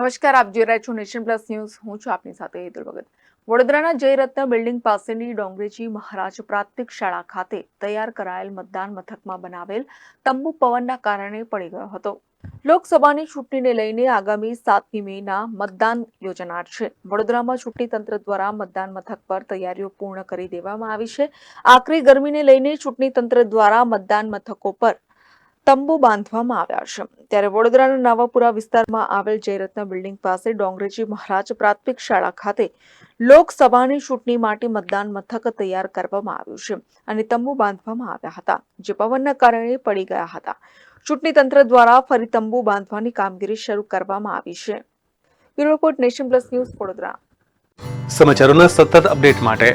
નમસ્કાર, આપ જોઈ રહ્યા છો નેશન પ્લસ ન્યૂઝ. હું છું આપની સાથે હેતુલ ભગત. વડોદરાના જયરત્ન બિલ્ડિંગ પાસેની ડોંગરેજી મહારાજ પ્રાથમિક શાળા ખાતે તૈયાર કરાયેલ મતદાન મથકમાં બનાવેલ તંબુ પવનના કારણે પડી ગયો હતો. લોકસભાની ચૂંટણીને લઈને આગામી સાતમી મેના મતદાન યોજાનાર છે. વડોદરામાં ચૂંટણી તંત્ર દ્વારા મતદાન મથક પર તૈયારીઓ પૂર્ણ કરી દેવામાં આવી છે. આકરી ગરમીને લઈને ચૂંટણી તંત્ર દ્વારા મતદાન મથકો પર તંબુ બાંધવામાં આવ્યા છે. ત્યારે વડોદરાના નવાપુરા વિસ્તારમાં આવેલ જયરત્ન બિલ્ડિંગ પાસે ડોંગરેજી મહારાજ પ્રાથમિક શાળા ખાતે લોકસભાની ચૂંટણી માટે મતદાન મથક તૈયાર કરવામાં આવ્યું છે અને તંબુ બાંધવામાં આવ્યા હતા, જે પવનના કારણે પડી ગયા હતા. ચૂંટણી તંત્ર દ્વારા ફરી તંબુ બાંધવાની કામગીરી શરૂ કરવામાં આવી છે. Bureau nation plus news Vadodara. સમાચારોના સતત અપડેટ માટે